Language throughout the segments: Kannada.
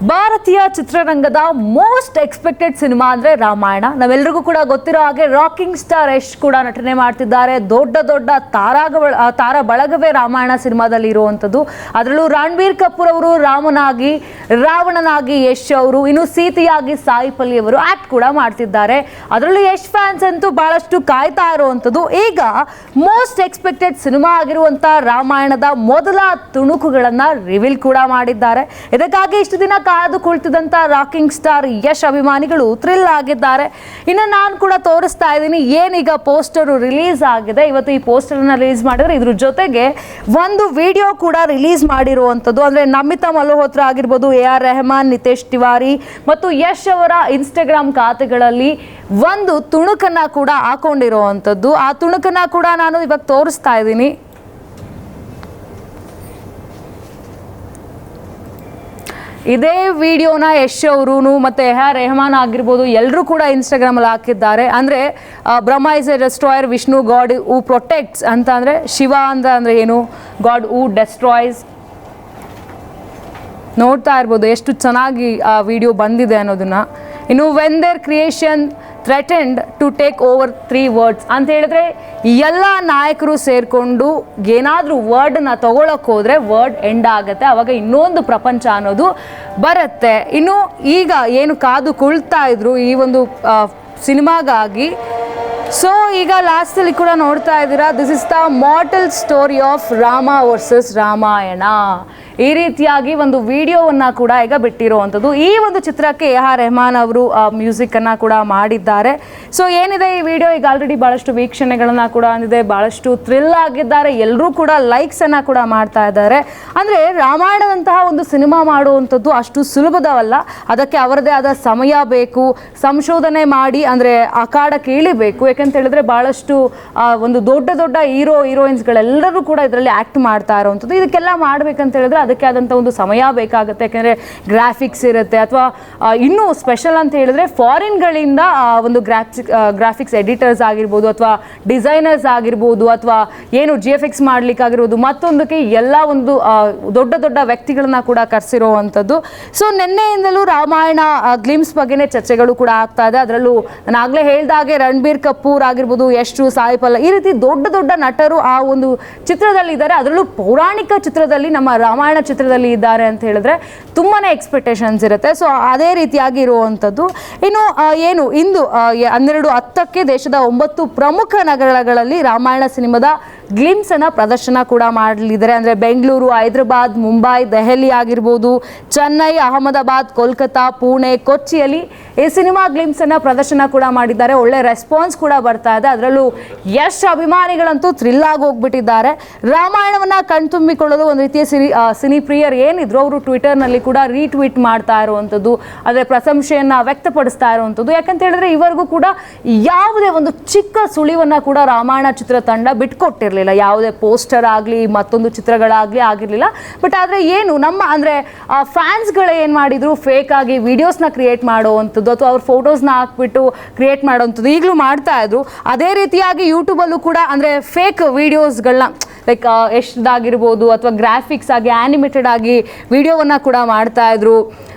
ಭಾರತೀಯ ಚಿತ್ರರಂಗದ ಮೋಸ್ಟ್ ಎಕ್ಸ್ಪೆಕ್ಟೆಡ್ ಸಿನಿಮಾ ಅಂದ್ರೆ ರಾಮಾಯಣ. ನಾವೆಲ್ಲರಿಗೂ ಕೂಡ ಗೊತ್ತಿರೋ ಹಾಗೆ ರಾಕಿಂಗ್ ಸ್ಟಾರ್ ಯಶ್ ಕೂಡ ನಟನೆ ಮಾಡ್ತಿದ್ದಾರೆ. ದೊಡ್ಡ ದೊಡ್ಡ ತಾರಾಗಳ ತಾರ ಬಳಗವೇ ರಾಮಾಯಣ ಸಿನಿಮಾದಲ್ಲಿ ಇರುವಂಥದ್ದು. ಅದರಲ್ಲೂ ರಣಬೀರ್ ಕಪೂರ್ ಅವರು, ರಾಮನಾಗಿ, ರಾವಣನಾಗಿ ಯಶ್ ಅವರು, ಇನ್ನು ಸೀತೆಯಾಗಿ ಸಾಯಿ ಪಲ್ಲಿ ಅವರು ಆಕ್ಟ್ ಕೂಡ ಮಾಡ್ತಿದ್ದಾರೆ. ಅದರಲ್ಲೂ ಯಶ್ ಫ್ಯಾನ್ಸ್ ಅಂತೂ ಬಹಳಷ್ಟು ಕಾಯ್ತಾ ಇರುವಂಥದ್ದು. ಈಗ ಮೋಸ್ಟ್ ಎಕ್ಸ್ಪೆಕ್ಟೆಡ್ ಸಿನಿಮಾ ಆಗಿರುವಂತ ರಾಮಾಯಣದ ಮೊದಲ ತುಣುಕುಗಳನ್ನ ರಿವೀಲ್ ಕೂಡ ಮಾಡಿದ್ದಾರೆ. ಇದಕ್ಕಾಗಿ ಇಷ್ಟು ದಿನ ಕಾದು ಕುಳಿತಿದ್ದಂತ ರಾಕಿಂಗ್ ಸ್ಟಾರ್ ಯಶ್ ಅಭಿಮಾನಿಗಳು ಥ್ರಿಲ್ ಆಗಿದ್ದಾರೆ. ಇನ್ನು ನಾನು ಕೂಡ ತೋರಿಸ್ತಾ ಇದ್ದೀನಿ. ಏನೀಗ ಪೋಸ್ಟರ್ ರಿಲೀಸ್ ಆಗಿದೆ. ಇವತ್ತು ಈ ಪೋಸ್ಟರ್ ರಿಲೀಸ್ ಮಾಡಿದ್ರೆ ಇದ್ರ ಜೊತೆಗೆ ಒಂದು ವಿಡಿಯೋ ಕೂಡ ರಿಲೀಸ್ ಮಾಡಿರುವಂಥದ್ದು. ಅಂದ್ರೆ ನಮಿತಾ ಮಲ್ಹೋತ್ರ ಆಗಿರ್ಬೋದು ಎ ಆರ್ ರೆಹಮಾನ್, ನಿತೇಶ್ ತಿವಾರಿ ಮತ್ತು ಯಶ್ ಅವರ ಇನ್ಸ್ಟಾಗ್ರಾಮ್ ಖಾತೆಗಳಲ್ಲಿ ಒಂದು ತುಣುಕನ್ನ ಕೂಡ ಹಾಕೊಂಡಿರುವಂಥದ್ದು. ಆ ತುಣುಕನ್ನ ಕೂಡ ನಾನು ಇವಾಗ ತೋರಿಸ್ತಾ ಇದ್ದೀನಿ. ಇದೇ ವಿಡಿಯೋನ ಯಶ್ ಅವರು ಮತ್ತೆ ಎಹಾ ರೆಹಮಾನ್ ಆಗಿರ್ಬೋದು ಎಲ್ಲರೂ ಕೂಡ ಇನ್ಸ್ಟಾಗ್ರಾಮಲ್ಲಿ ಹಾಕಿದ್ದಾರೆ. ಅಂದರೆ Brahma is a destroyer Vishnu god who protects ಅಂತ ಅಂದರೆ ಶಿವ ಅಂತ ಅಂದರೆ ಏನು? ಗಾಡ್ ಹೂ ಡೆಸ್ಟ್ರಾಯ್ಸ್ ನೋಡ್ತಾ ಇರ್ಬೋದು ಎಷ್ಟು ಚೆನ್ನಾಗಿ ಆ ವಿಡಿಯೋ ಬಂದಿದೆ ಅನ್ನೋದನ್ನ. ಇನ್ನು when their creation threatened to take over three words ಅಂತ ಹೇಳಿದ್ರೆ, ಎಲ್ಲ ನಾಯಕರು ಸೇರಿಕೊಂಡು ಏನಾದರೂ ವರ್ಡನ್ನ ತೊಗೊಳಕ್ಕೆ ಹೋದರೆ ವರ್ಡ್ ಎಂಡ್ ಆಗುತ್ತೆ. ಅವಾಗ ಇನ್ನೊಂದು ಪ್ರಪಂಚ ಅನ್ನೋದು ಬರುತ್ತೆ. ಇನ್ನು ಈಗ ಏನು ಕಾದು ಕುಳ್ತಾ ಇದ್ರು ಈ ಒಂದು ಸಿನಿಮಾಗಾಗಿ. ಸೊ ಈಗ ಲಾಸ್ಟಲ್ಲಿ ಕೂಡ ನೋಡ್ತಾ ಇದ್ದೀರಾ this is the mortal story of Rama versus Ramayana ಈ ರೀತಿಯಾಗಿ ಒಂದು ವಿಡಿಯೋವನ್ನ ಕೂಡ ಈಗ ಬಿಟ್ಟಿರುವಂಥದ್ದು. ಈ ಒಂದು ಚಿತ್ರಕ್ಕೆ ಎ ಆರ್ ರೆಹಮಾನ್ ಅವರು ಮ್ಯೂಸಿಕ್ ಅನ್ನ ಕೂಡ ಮಾಡಿದ್ದಾರೆ. ಸೊ ಏನಿದೆ ಈ ವಿಡಿಯೋ? ಈಗ ಆಲ್ರೆಡಿ ಬಹಳಷ್ಟು ವೀಕ್ಷಣೆಗಳನ್ನ ಕೂಡ ಅಂದಿದೆ, ಬಹಳಷ್ಟು ಥ್ರಿಲ್ ಆಗಿದ್ದಾರೆ. ಎಲ್ಲರೂ ಕೂಡ ಲೈಕ್ಸ್ ಅನ್ನ ಕೂಡ ಮಾಡ್ತಾ ಇದ್ದಾರೆ. ಅಂದ್ರೆ ರಾಮಾಯಣದಂತಹ ಒಂದು ಸಿನಿಮಾ ಮಾಡುವಂಥದ್ದು ಅಷ್ಟು ಸುಲಭದವಲ್ಲ. ಅದಕ್ಕೆ ಅವರದೇ ಆದ ಸಮಯ ಬೇಕು, ಸಂಶೋಧನೆ ಮಾಡಿ, ಅಂದ್ರೆ ಅಖಾಡಕ್ಕೆ ಕೇಳಿಬೇಕು. ಯಾಕಂತ ಹೇಳಿದ್ರೆ ಬಹಳಷ್ಟು ಒಂದು ದೊಡ್ಡ ದೊಡ್ಡ ಹೀರೋ ಹೀರೋಯಿನ್ಸ್ಗಳೆಲ್ಲರೂ ಕೂಡ ಇದರಲ್ಲಿ ಆಕ್ಟ್ ಮಾಡ್ತಾ ಇರುವಂಥದ್ದು. ಇದಕ್ಕೆಲ್ಲ ಮಾಡ್ಬೇಕಂತ ಹೇಳಿದ್ರೆ ಅದಕ್ಕೆ ಆದಂಥ ಒಂದು ಸಮಯ ಬೇಕಾಗುತ್ತೆ. ಯಾಕಂದ್ರೆ ಗ್ರಾಫಿಕ್ಸ್ ಇರುತ್ತೆ ಅಥವಾ ಇನ್ನೂ ಸ್ಪೆಷಲ್ ಅಂತ ಹೇಳಿದ್ರೆ ಫಾರಿನ್ಗಳಿಂದ ಒಂದು ಗ್ರಾಫಿಕ್ ಗ್ರಾಫಿಕ್ಸ್ ಎಡಿಟರ್ಸ್ ಆಗಿರ್ಬೋದು ಅಥವಾ ಡಿಸೈನರ್ಸ್ ಆಗಿರ್ಬೋದು ಅಥವಾ ಏನು ಜಿ ಎಫ್ ಎಕ್ಸ್ ಮಾಡಲಿಕ್ಕಾಗಿರ್ಬೋದು, ಮತ್ತೊಂದಕ್ಕೆ ಎಲ್ಲ ಒಂದು ದೊಡ್ಡ ದೊಡ್ಡ ವ್ಯಕ್ತಿಗಳನ್ನ ಕೂಡ ಕರೆಸಿರುವಂಥದ್ದು. ಸೊ ನಿನ್ನೆಯಿಂದಲೂ ರಾಮಾಯಣ ಗ್ಲಿಮ್ಸ್ ಬಗ್ಗೆನೇ ಚರ್ಚೆಗಳು ಕೂಡ ಆಗ್ತಾ ಇದೆ. ಅದರಲ್ಲೂ ನಾನು ಆಗಲೇ ಹೇಳ್ದಾಗೆ ರಣಬೀರ್ ಕಪೂರ್ ಆಗಿರ್ಬೋದು, ಯಶು ಸಾಯಿ ಪಲ್ಲ ಈ ರೀತಿ ದೊಡ್ಡ ದೊಡ್ಡ ನಟರು ಆ ಒಂದು ಚಿತ್ರದಲ್ಲಿ ಇದ್ದಾರೆ ಅದರಲ್ಲೂ ಪೌರಾಣಿಕ ಚಿತ್ರದಲ್ಲಿ ನಮ್ಮ ರಾಮಾಯಣ ಚಿತ್ರದಲ್ಲಿ ಇದ್ದಾರೆ ಅಂತ ಹೇಳಿದ್ರೆ ತುಂಬಾನೇ ಎಕ್ಸ್ಪೆಕ್ಟೇಷನ್ಸ್ ಇರುತ್ತೆ. ಸೊ ಅದೇ ರೀತಿಯಾಗಿ ಇರುವಂಥದ್ದು ಇನ್ನು ಏನು, ಇಂದು ಹನ್ನೆರಡು ಹತ್ತಕ್ಕೆ ದೇಶದ ಒಂಬತ್ತು ಪ್ರಮುಖ ನಗರಗಳಲ್ಲಿ ರಾಮಾಯಣ ಸಿನಿಮಾದ ಗ್ಲಿಮ್ಸ್ ಅನ್ನ ಪ್ರದರ್ಶನ ಕೂಡ ಮಾಡಲಿದ್ದಾರೆ. ಅಂದ್ರೆ ಬೆಂಗಳೂರು ಹೈದರಾಬಾದ್ ಮುಂಬೈ ದೆಹಲಿ ಆಗಿರ್ಬೋದು ಚೆನ್ನೈ ಅಹಮದಾಬಾದ್ ಕೋಲ್ಕತ್ತಾ ಪುಣೆ ಕೊಚ್ಚಿಯಲ್ಲಿ ಈ ಸಿನಿಮಾ ಗ್ಲಿಮ್ಸ್ ಅನ್ನ ಪ್ರದರ್ಶನ ಕೂಡ ಮಾಡಿದ್ದಾರೆ. ಒಳ್ಳೆ ರೆಸ್ಪಾನ್ಸ್ ಕೂಡ ಬರ್ತಾ ಇದೆ. ಅದರಲ್ಲೂ ಯಶ್ ಅಭಿಮಾನಿಗಳಂತೂ ಥ್ರಿಲ್ ಆಗಿ ಹೋಗ್ಬಿಟ್ಟಿದ್ದಾರೆ. ರಾಮಾಯಣವನ್ನ ಕಣ್ತುಂಬಿಕೊಳ್ಳಲು ಒಂದು ರೀತಿಯ ಆ, ಸಿನಿ ಪ್ರಿಯರ್ ಏನಿದ್ರು ಅವರು ಟ್ವಿಟರ್ನಲ್ಲಿ ಕೂಡ ರೀಟ್ವೀಟ್ ಮಾಡ್ತಾ ಇರುವಂಥದ್ದು ಅದರ ಪ್ರಶಂಸೆಯನ್ನು ವ್ಯಕ್ತಪಡಿಸ್ತಾ ಇರುವಂಥದ್ದು. ಯಾಕಂತ ಹೇಳಿದ್ರೆ ಇವರಿಗೂ ಕೂಡ ಯಾವುದೇ ಒಂದು ಚಿಕ್ಕ ಸುಳಿವನ್ನ ಕೂಡ ರಾಮಾಯಣ ಚಿತ್ರ ತಂಡ ಬಿಟ್ಕೊಟ್ಟಿರಲಿಲ್ಲ. ಯಾವುದೇ ಪೋಸ್ಟರ್ ಆಗಲಿ ಮತ್ತೊಂದು ಚಿತ್ರಗಳಾಗಲಿ ಆಗಿರಲಿಲ್ಲ. ಬಟ್ ಆದರೆ ಏನು ನಮ್ಮ ಅಂದರೆ ಫ್ಯಾನ್ಸ್ಗಳು ಏನು ಮಾಡಿದ್ರು? ಫೇಕ್ ಆಗಿ ವಿಡಿಯೋಸ್ನ ಕ್ರಿಯೇಟ್ ಮಾಡುವಂಥದ್ದು ಅಥವಾ ಅವ್ರ ಫೋಟೋಸ್ನ ಹಾಕ್ಬಿಟ್ಟು ಕ್ರಿಯೇಟ್ ಮಾಡೋವಂಥದ್ದು ಈಗಲೂ ಮಾಡ್ತಾ ಇದ್ರು. ಅದೇ ರೀತಿಯಾಗಿ ಯೂಟ್ಯೂಬಲ್ಲೂ ಕೂಡ ಅಂದರೆ ಫೇಕ್ ವೀಡಿಯೋಸ್ಗಳನ್ನ ಲೈಕ್ ಎಷ್ಟಾಗಿರ್ಬೋದು ಅಥವಾ ಗ್ರಾಫಿಕ್ಸ್ ಆಗಿ ಆ್ಯನಿಮೇಟೆಡ್ ಆಗಿ ವಿಡಿಯೋವನ್ನು ಕೂಡ ಮಾಡ್ತಾ ಇದ್ರು. ಆ,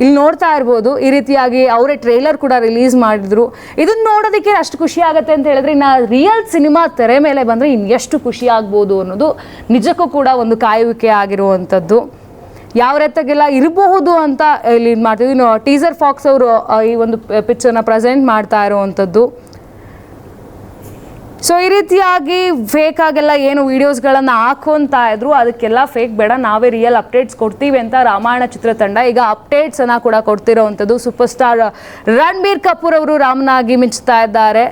ಇಲ್ಲಿ ನೋಡ್ತಾ ಇರ್ಬೋದು. ಈ ರೀತಿಯಾಗಿ ಅವರೇ ಟ್ರೇಲರ್ ಕೂಡ ರಿಲೀಸ್ ಮಾಡಿದ್ರು. ಇದನ್ನ ನೋಡೋದಕ್ಕೆ ಅಷ್ಟು ಖುಷಿ ಆಗುತ್ತೆ ಅಂತ ಹೇಳಿದ್ರೆ ಇನ್ನು ರಿಯಲ್ ಸಿನಿಮಾ ತೆರೆ ಮೇಲೆ ಬಂದರೆ ಇನ್ನು ಎಷ್ಟು ಖುಷಿ ಆಗ್ಬೋದು ಅನ್ನೋದು ನಿಜಕ್ಕೂ ಕೂಡ ಒಂದು ಕಾಯುವಿಕೆ ಆಗಿರುವಂಥದ್ದು. ಯಾವ ರೀತಿಯಾಗೆಲ್ಲ ಇರಬಹುದು ಅಂತ ಇಲ್ಲಿ ಮಾಡ್ತೀವಿ ಟೀಸರ್ ಫಾಕ್ಸ್ ಅವರು ಈ ಒಂದು ಪಿಕ್ಚರ್ನ ಪ್ರೆಸೆಂಟ್ ಮಾಡ್ತಾ ಇರುವಂಥದ್ದು. ಸೊ ಈ ರೀತಿಯಾಗಿ ಫೇಕ್ ಆಗೆಲ್ಲ ಏನು ವಿಡಿಯೋಸ್ಗಳನ್ನು ಹಾಕೊಂತಾ ಇದ್ರು, ಅದಕ್ಕೆಲ್ಲ ಫೇಕ್ ಬೇಡ, ನಾವೇ ರಿಯಲ್ ಅಪ್ಡೇಟ್ಸ್ ಕೊಡ್ತೀವಿ ಅಂತ ರಾಮಾಯಣ ಚಿತ್ರತಂಡ ಈಗ ಅಪ್ಡೇಟ್ಸ್ ಅನ್ನ ಕೂಡ ಕೊಡ್ತಿರೋವಂಥದ್ದು ಸೂಪರ್ ಸ್ಟಾರ್ ರಣಬೀರ್ ಕಪೂರ್ ಅವರು ರಾಮನಾಗಿ ಮಿಂಚ್ತಾ ಇದ್ದಾರೆ.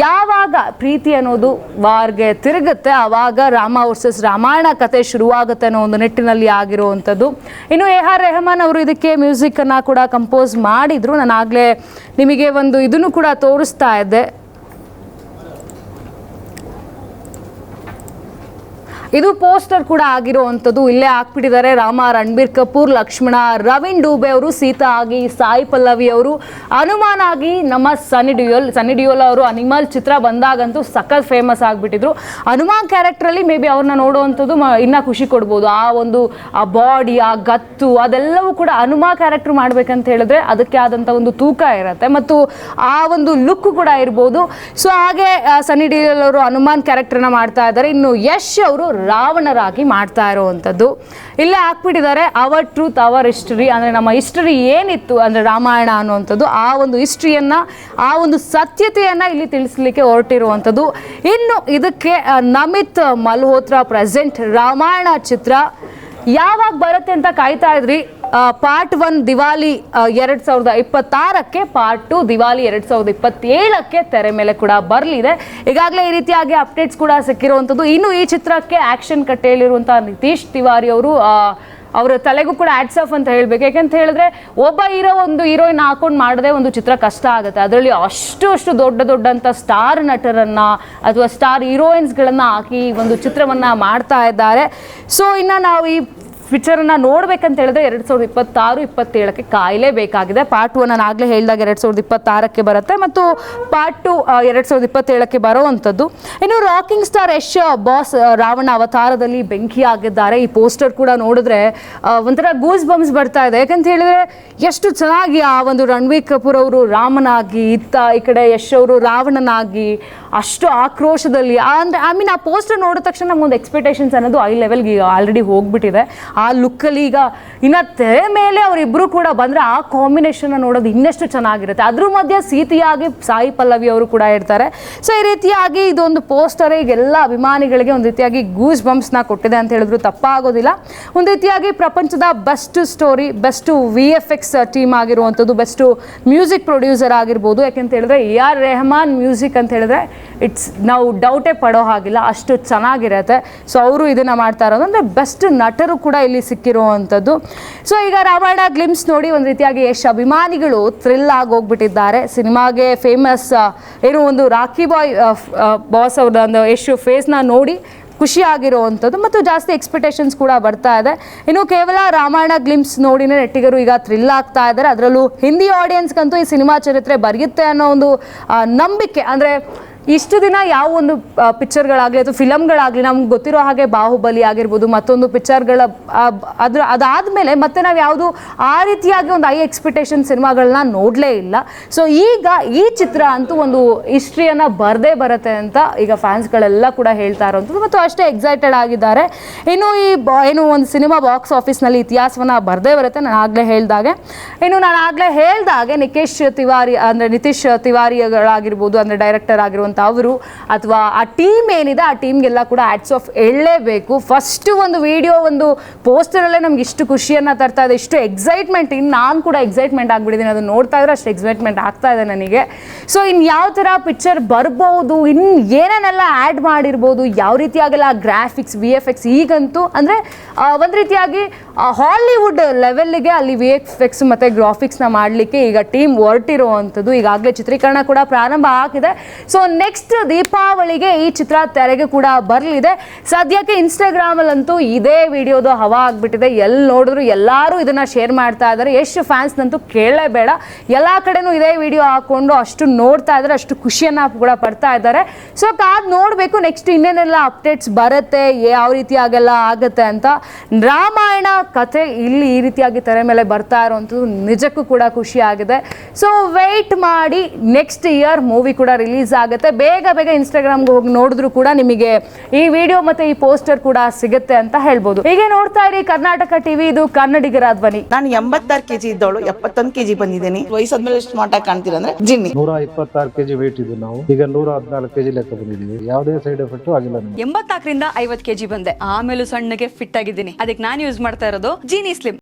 ಯಾವಾಗ ಪ್ರೀತಿ ಅನ್ನೋದು ವಾರ್ಗೆ ತಿರುಗುತ್ತೆ ಆವಾಗ ರಾಮ ವರ್ಸಸ್ ರಾಮಾಯಣ ಕತೆ ಶುರುವಾಗುತ್ತೆ ಅನ್ನೋ ಒಂದು ನಿಟ್ಟಿನಲ್ಲಿ ಆಗಿರುವಂಥದ್ದು ಇನ್ನು ಎ ಆರ್ ರೆಹಮಾನ್ ಅವರು ಇದಕ್ಕೆ ಮ್ಯೂಸಿಕನ್ನು ಕೂಡ ಕಂಪೋಸ್ ಮಾಡಿದರು. ನಾನು ಆಗಲೇ ನಿಮಗೆ ಒಂದು ಇದನ್ನು ಕೂಡ ತೋರಿಸ್ತಾ ಇದ್ದೆ. ಇದು ಪೋಸ್ಟರ್ ಕೂಡ ಆಗಿರುವಂಥದ್ದು. ಇಲ್ಲೇ ಹಾಕ್ಬಿಟ್ಟಿದ್ದಾರೆ ರಾಮ, ರಣಬೀರ್ ಕಪೂರ್, ಲಕ್ಷ್ಮಣ, ರವೀನ್ ಡೂಬೆ ಅವರು, ಸೀತಾ ಆಗಿ, ಸಾಯಿ ಪಲ್ಲವಿ ಅವರು. ಹನುಮಾನ್ ಆಗಿ ನಮ್ಮ ಸನ್ನಿ ಡಿಯೋಲ್ ಸನ್ನಿ ಡಿಯೋಲ್ ಅವರು ಅನಿಮಲ್ ಚಿತ್ರ ಬಂದಾಗಂತೂ ಸಖತ್ ಫೇಮಸ್ ಆಗಿಬಿಟ್ಟಿದ್ರು. ಹನುಮಾನ್ ಕ್ಯಾರೆಕ್ಟ್ರಲ್ಲಿ ಮೇ ಬಿ ಅವ್ರನ್ನ ನೋಡುವಂಥದ್ದು ಇನ್ನ ಖುಷಿ ಕೊಡ್ಬೋದು. ಆ ಒಂದು, ಆ ಬಾಡಿ ಆ ಗತ್ತು, ಅದೆಲ್ಲವೂ ಕೂಡ ಹನುಮ ಕ್ಯಾರೆಕ್ಟರ್ ಮಾಡ್ಬೇಕಂತ ಹೇಳಿದ್ರೆ ಅದಕ್ಕೆ ಆದಂಥ ಒಂದು ತೂಕ ಇರುತ್ತೆ. ಮತ್ತು ಆ ಒಂದು ಲುಕ್ ಕೂಡ ಇರ್ಬೋದು. ಸೊ ಹಾಗೆ ಸನ್ನಿ ಡಿಯೋಲ್ ಅವರು ಹನುಮಾನ್ ಕ್ಯಾರೆಕ್ಟರ್ನ ಮಾಡ್ತಾ ಇದ್ದಾರೆ. ಇನ್ನು ಯಶ್ ಅವರು ರಾವಣರಾಗಿ ಮಾಡ್ತಾ ಇರುವಂಥದ್ದು. ಇಲ್ಲೇ ಹಾಕ್ಬಿಟ್ಟಿದ್ದಾರೆ ಅವರ್ ಟ್ರೂತ್ ಅವರ್ ಹಿಸ್ಟರಿ ಅಂದರೆ ನಮ್ಮ ಹಿಸ್ಟರಿ ಏನಿತ್ತು ಅಂದರೆ ರಾಮಾಯಣ ಅನ್ನುವಂಥದ್ದು, ಆ ಒಂದು ಹಿಸ್ಟ್ರಿಯನ್ನು ಆ ಒಂದು ಸತ್ಯತೆಯನ್ನು ಇಲ್ಲಿ ತಿಳಿಸ್ಲಿಕ್ಕೆ ಹೊರಟಿರುವಂಥದ್ದು. ಇನ್ನು ಇದಕ್ಕೆ ನಮಿತ್ ಮಲ್ಹೋತ್ರಾ ಪ್ರೆಸೆಂಟ್ ರಾಮಾಯಣ ಚಿತ್ರ ಯಾವಾಗ ಬರುತ್ತೆ ಅಂತ ಕಾಯ್ತಾ ಇದ್ರಿ? ಪಾರ್ಟ್ ಒನ್ ದಿವಾಲಿ ಎರಡು ಸಾವಿರದ ಇಪ್ಪತ್ತಾರಕ್ಕೆ ಪಾರ್ಟ್ ಟು ದಿವಾಲಿ ಎರಡು ಸಾವಿರದ ಇಪ್ಪತ್ತೇಳಕ್ಕೆ ತೆರೆ ಮೇಲೆ ಕೂಡ ಬರಲಿದೆ. ಈಗಾಗಲೇ ಈ ರೀತಿಯಾಗಿ ಅಪ್ಡೇಟ್ಸ್ ಕೂಡ ಸಿಕ್ಕಿರುವಂಥದ್ದು. ಇನ್ನು ಈ ಚಿತ್ರಕ್ಕೆ ಆ್ಯಕ್ಷನ್ ಕಟ್ಟೆಯಲ್ಲಿರುವಂಥ ನಿತೀಶ್ ತಿವಾರಿ ಅವರು ಅವರ ತಲೆಗೂ ಕೂಡ ಆಡ್ಸ್ ಆಫ್ ಅಂತ ಹೇಳ್ಬೇಕು. ಯಾಕಂತ ಹೇಳಿದ್ರೆ, ಒಬ್ಬ ಹೀರೋ ಒಂದು ಹೀರೋಯಿನ್ ಹಾಕೊಂಡು ಮಾಡದೆ ಒಂದು ಚಿತ್ರ ಕಷ್ಟ ಆಗುತ್ತೆ. ಅದರಲ್ಲಿ ಅಷ್ಟು ಅಷ್ಟು ದೊಡ್ಡ ದೊಡ್ಡಂಥ ಸ್ಟಾರ್ ನಟರನ್ನ ಅಥವಾ ಸ್ಟಾರ್ ಹೀರೋಯಿನ್ಸ್ಗಳನ್ನು ಹಾಕಿ ಒಂದು ಚಿತ್ರವನ್ನ ಮಾಡ್ತಾ ಇದ್ದಾರೆ. ಸೊ ಇನ್ನು ನಾವು ಈ ಪಿಕ್ಚರನ್ನ ನೋಡ್ಬೇಕಂತ ಹೇಳಿದ್ರೆ ಎರಡು ಸಾವಿರದ ಇಪ್ಪತ್ತಾರು, ಇಪ್ಪತ್ತೇಳಕ್ಕೆ ಕಾಯಲೇಬೇಕಾಗಿದೆ. ಪಾರ್ಟ್ ಒನ್ ನಾನು ಆಗಲೇ ಹೇಳಿದಾಗ ಎರಡು ಸಾವಿರದ ಇಪ್ಪತ್ತಾರಕ್ಕೆ ಬರುತ್ತೆ ಮತ್ತು ಪಾರ್ಟ್ ಟು ಎರಡು ಸಾವಿರದ ಇಪ್ಪತ್ತೇಳಕ್ಕೆ ಬರುವಂಥದ್ದು. ಇನ್ನು rocking star Yash boss Ravana ಅವತಾರದಲ್ಲಿ ಬೆಂಕಿ ಆಗಿದ್ದಾರೆ ಈ ಪೋಸ್ಟರ್ ಕೂಡ ನೋಡಿದ್ರೆ ಒಂಥರ ಗೂಸ್ ಬಂಬ್ಸ್ ಬರ್ತಾ ಇದೆ. ಯಾಕಂತ ಹೇಳಿದ್ರೆ ಎಷ್ಟು ಚೆನ್ನಾಗಿ ಆ ಒಂದು ರಣ್ವೀರ್ ಕಪೂರ್ ಅವರು ರಾಮನಾಗಿ, ಇತ್ತ ಈ ಕಡೆ ಯಶ್ ಅವರು ರಾವಣನಾಗಿ ಅಷ್ಟು ಆಕ್ರೋಶದಲ್ಲಿ ಅಂದರೆ ಐ ಮೀನ್ ಆ ಪೋಸ್ಟರ್ ನೋಡಿದ ತಕ್ಷಣ ನಮ್ಗೊಂದು ಎಕ್ಸ್ಪೆಕ್ಟೇಷನ್ಸ್ ಅನ್ನೋದು ಐ ಲೆವೆಲ್ಗೆ ಆಲ್ರೆಡಿ ಹೋಗ್ಬಿಟ್ಟಿದೆ. ಆ ಲುಕ್ಕಲ್ಲಿ ಈಗ ಇನ್ನು ತೆರೆ ಮೇಲೆ ಅವರಿಬ್ಬರು ಕೂಡ ಬಂದರೆ ಆ ಕಾಂಬಿನೇಷನ್ನ ನೋಡೋದು ಇನ್ನಷ್ಟು ಚೆನ್ನಾಗಿರುತ್ತೆ. ಅದ್ರ ಮಧ್ಯೆ ಸೀತಿಯಾಗಿ ಸಾಯಿ ಪಲ್ಲವಿ ಅವರು ಕೂಡ ಇರ್ತಾರೆ. ಸೊ ಈ ರೀತಿಯಾಗಿ ಇದೊಂದು ಪೋಸ್ಟರ್ ಈಗ ಎಲ್ಲ ಅಭಿಮಾನಿಗಳಿಗೆ ಒಂದು ರೀತಿಯಾಗಿ ಗೂಸ್ ಬಂಪ್ಸ್ನ ಕೊಟ್ಟಿದೆ ಅಂತ ಹೇಳಿದ್ರು ತಪ್ಪಾಗೋದಿಲ್ಲ. ಒಂದು ರೀತಿಯಾಗಿ ಪ್ರಪಂಚದ best story best V F X team ಆಗಿರುವಂಥದ್ದು ಬೆಸ್ಟು ಮ್ಯೂಸಿಕ್ ಪ್ರೊಡ್ಯೂಸರ್ ಆಗಿರ್ಬೋದು. ಯಾಕೆಂತ ಹೇಳಿದ್ರೆ ಎ ಆರ್ ರೆಹಮಾನ್ ಮ್ಯೂಸಿಕ್ ಅಂತ ಹೇಳಿದ್ರೆ ಇಟ್ಸ್ ನಾವು ಡೌಟೇ ಪಡೋ ಹಾಗಿಲ್ಲ, ಅಷ್ಟು ಚೆನ್ನಾಗಿರುತ್ತೆ. ಸೊ ಅವರು ಇದನ್ನು ಮಾಡ್ತಾ ಇರೋದು ಅಂದರೆ ಬೆಸ್ಟ್ ನಟರು ಕೂಡ ಇಲ್ಲಿ ಸಿಕ್ಕಿರುವಂಥದ್ದು. ಸೊ ಈಗ ರಾಮಾಯಣ ಗ್ಲಿಮ್ಸ್ ನೋಡಿ ಒಂದು ರೀತಿಯಾಗಿ ಯಶ್ ಅಭಿಮಾನಿಗಳು ಥ್ರಿಲ್ ಆಗಿ ಹೋಗ್ಬಿಟ್ಟಿದ್ದಾರೆ. ಸಿನಿಮಾಗೆ ಫೇಮಸ್ ಏನು ಒಂದು ರಾಖಿ ಬಾಯ್ ಬಾಸ್ ಅವ್ರ ಒಂದು ಯಶ್ ಫೇಸ್ನ ನೋಡಿ ಖುಷಿಯಾಗಿರುವಂಥದ್ದು ಮತ್ತು ಜಾಸ್ತಿ ಎಕ್ಸ್ಪೆಕ್ಟೇಷನ್ಸ್ ಕೂಡ ಬರ್ತಾ ಇದೆ. ಇನ್ನು ಕೇವಲ ರಾಮಾಯಣ ಗ್ಲಿಮ್ಸ್ ನೋಡಿನೇ ನೆಟ್ಟಿಗರು ಈಗ ಥ್ರಿಲ್ ಆಗ್ತಾ ಇದ್ದಾರೆ. ಅದರಲ್ಲೂ ಹಿಂದಿ ಆಡಿಯನ್ಸ್ಗಂತೂ ಈ ಸಿನಿಮಾ ಚರಿತ್ರೆ ಬರೆಯುತ್ತೆ ಅನ್ನೋ ಒಂದು ನಂಬಿಕೆ. ಅಂದರೆ ಇಷ್ಟು ದಿನ ಯಾವ ಒಂದು ಪಿಕ್ಚರ್ಗಳಾಗಲಿ ಅಥವಾ ಫಿಲಮ್ಗಳಾಗಲಿ ನಮ್ಗೆ ಗೊತ್ತಿರೋ ಹಾಗೆ ಬಾಹುಬಲಿ ಆಗಿರ್ಬೋದು, ಮತ್ತೊಂದು ಪಿಕ್ಚರ್ಗಳ ಅದ್ರ, ಅದಾದಮೇಲೆ ಮತ್ತೆ ನಾವು ಯಾವುದು ಆ ರೀತಿಯಾಗಿ ಒಂದು ಐ ಎಕ್ಸ್ಪೆಕ್ಟೇಷನ್ ಸಿನಿಮಾಗಳನ್ನ ನೋಡಲೇ ಇಲ್ಲ. ಸೊ ಈಗ ಈ ಚಿತ್ರ ಅಂತೂ ಒಂದು ಹಿಸ್ಟ್ರಿಯನ್ನು ಬರದೇ ಬರುತ್ತೆ ಅಂತ ಈಗ ಫ್ಯಾನ್ಸ್ಗಳೆಲ್ಲ ಕೂಡ ಹೇಳ್ತಾ ಇರೋವಂಥದ್ದು ಮತ್ತು ಅಷ್ಟೇ ಎಕ್ಸೈಟೆಡ್ ಆಗಿದ್ದಾರೆ. ಇನ್ನು ಈ ಏನು ಒಂದು ಸಿನಿಮಾ ಬಾಕ್ಸ್ ಆಫೀಸ್ನಲ್ಲಿ ಇತಿಹಾಸವನ್ನು ಬರದೇ ಬರುತ್ತೆ, ನಾನು ಆಗಲೇ ಹೇಳಿದಾಗೆ. ಇನ್ನು ನಾನು ಆಗಲೇ ಹೇಳ್ದಾಗೆ ನಿಕೇಶ್ ತಿವಾರಿ, ಅಂದರೆ ನಿತೀಶ್ ತಿವಾರಿಗಳಾಗಿರ್ಬೋದು, ಅಂದರೆ ಡೈರೆಕ್ಟರ್ ಆಗಿರುವಂಥ ಅವರು ಅಥವಾ ಆ ಟೀಮ್ ಏನಿದೆ, ಆ ಟೀಮ್ಗೆಲ್ಲ ಕೂಡ ಆ್ಯಡ್ಸ್ ಆಫ್ ಹೇಳಲೇಬೇಕು. ಫಸ್ಟು ಒಂದು ವಿಡಿಯೋ ಒಂದು ಪೋಸ್ಟರಲ್ಲೇ ನಮ್ಗೆ ಇಷ್ಟು ಖುಷಿಯನ್ನು ತರ್ತಾ ಇದೆ, ಇಷ್ಟು ಎಕ್ಸೈಟ್ಮೆಂಟ್ ಇನ್ನು ನಾನು ಕೂಡ ಎಕ್ಸೈಟ್ಮೆಂಟ್ ಆಗಿಬಿಟ್ಟಿದ್ದೀನಿ ಅದು ನೋಡ್ತಾ ಇದ್ರೆ ಅಷ್ಟು ಎಕ್ಸೈಟ್ಮೆಂಟ್ ಆಗ್ತಾ ಇದೆ ನನಗೆ. ಸೊ ಇನ್ನು ಯಾವ ಥರ ಪಿಕ್ಚರ್ ಬರ್ಬೋದು ಇನ್ನು ಏನೇನೆಲ್ಲ ಆ್ಯಡ್ ಮಾಡಿರ್ಬೋದು, ಯಾವ ರೀತಿಯಾಗೆಲ್ಲ ಗ್ರಾಫಿಕ್ಸ್ ವಿ ಎಫ್ ಎಕ್ಸ್ ಈಗಂತೂ, ಅಂದರೆ ಒಂದು ರೀತಿಯಾಗಿ ಹಾಲಿವುಡ್ ಲೆವೆಲ್ಗೆ ಅಲ್ಲಿ ವಿ ಎಫ್ ಎಕ್ಸ್ ಮತ್ತು ಗ್ರಾಫಿಕ್ಸ್ನ ಮಾಡಲಿಕ್ಕೆ ಈಗ ಟೀಮ್ ಹೊರಟಿರುವಂಥದ್ದು. ಈಗಾಗಲೇ ಚಿತ್ರೀಕರಣ ಕೂಡ ಪ್ರಾರಂಭ ಆಗಿದೆ. ಸೊ ನೆಕ್ಸ್ಟ್ ದೀಪಾವಳಿಗೆ ಈ ಚಿತ್ರ ತೆರೆಗೆ ಕೂಡ ಬರಲಿದೆ. ಸದ್ಯಕ್ಕೆ ಇನ್ಸ್ಟಾಗ್ರಾಮಲ್ಲಂತೂ ಇದೇ ವಿಡಿಯೋದು ಹವಾ ಆಗಿಬಿಟ್ಟಿದೆ. ಎಲ್ಲಿ ನೋಡಿದ್ರು ಎಲ್ಲರೂ ಇದನ್ನು ಶೇರ್ ಮಾಡ್ತಾ ಇದ್ದಾರೆ. ಎಷ್ಟು ಫ್ಯಾನ್ಸ್ನಂತೂ ಕೇಳಲೇಬೇಡ ಎಲ್ಲ ಕಡೆನೂ ಇದೇ ವಿಡಿಯೋ ಹಾಕ್ಕೊಂಡು ಅಷ್ಟು ನೋಡ್ತಾ ಇದ್ದಾರೆ, ಅಷ್ಟು ಖುಷಿಯನ್ನು ಕೂಡ ಪಡ್ತಾ ಇದ್ದಾರೆ. ಸೊ ಕಾದ್ ನೋಡಬೇಕು, ನೆಕ್ಸ್ಟ್ ಇನ್ನೇನೆಲ್ಲ ಅಪ್ಡೇಟ್ಸ್ ಬರುತ್ತೆ ಯಾವ ರೀತಿಯಾಗೆಲ್ಲ ಆಗುತ್ತೆ ಅಂತ. ರಾಮಾಯಣ ಕತೆ ಇಲ್ಲಿ ಈ ರೀತಿಯಾಗಿ ತೆರೆ ಮೇಲೆ ಬರ್ತಾ ಇರುವಂಥದ್ದು ನಿಜಕ್ಕೂ ಕೂಡ ಖುಷಿ ಆಗಿದೆ. ಸೊ ವೆಯ್ಟ್ ಮಾಡಿ ನೆಕ್ಸ್ಟ್ ಇಯರ್ ಮೂವಿ ಕೂಡ ರಿಲೀಸ್ ಆಗುತ್ತೆ. ಬೇಗ ಬೇಗ ಇನ್ಸ್ಟಾಗ್ರಾಮ್ಗೆ ಹೋಗಿ ನೋಡಿದ್ರು ಕೂಡ ನಿಮಗೆ ಈ ವಿಡಿಯೋ ಮತ್ತೆ ಈ ಪೋಸ್ಟರ್ ಕೂಡ ಸಿಗುತ್ತೆ ಅಂತ ಹೇಳ್ಬೋದು. ಹೀಗೆ ನೋಡ್ತಾ ಇರಿ ಕರ್ನಾಟಕ ಟಿವಿ ಇದು ಕನ್ನಡಿಗರ ಧ್ವನಿ. ನಾನು ಎಂಬತ್ತಾರು ಕೆಜಿ ಇದ್ದವಳು ಎಪ್ಪತ್ತೊಂದು ಕೆಜಿ ಬಂದಿದ್ದೀನಿ. ವಯಸ್ಸಾದ್ಮೇಲೆ ಸ್ಮಾರ್ಟ್ ಆಗಿ ಕಾಣ್ತೀರ ಅಂದ್ರೆ ಜಿನ್ನಿ. ನೂರ ಇಪ್ಪತ್ತಾರು ಕೆಜಿ ವೇಟ್ ಇದೆ ನಾವು. ಈಗ ನೂರ ಹದಿನಾಲ್ಕು ಕೆಜಿ ಲೆಕ್ಕ ಬಂದಿದ್ದೀವಿ. ಯಾವುದೇ ಸೈಡ್ ಎಫೆಕ್ಟ್ ಆಗಿಲ್ಲ ಎಂಬತ್ತಾಕರಿಂದ ಎಂಬತ್ನಾಲ್ಕರಿಂದ ಐವತ್ ಕೆಜಿ ಬಂದೆ. ಆಮೇಲೂ ಸಣ್ಣಗೆ ಫಿಟ್ ಆಗಿದ್ದೀನಿ. ಅದಕ್ಕೆ ನಾನು ಯೂಸ್ ಮಾಡ್ತಾ ಇರೋದು ಜೀನಿ ಸ್ಲಿಮ್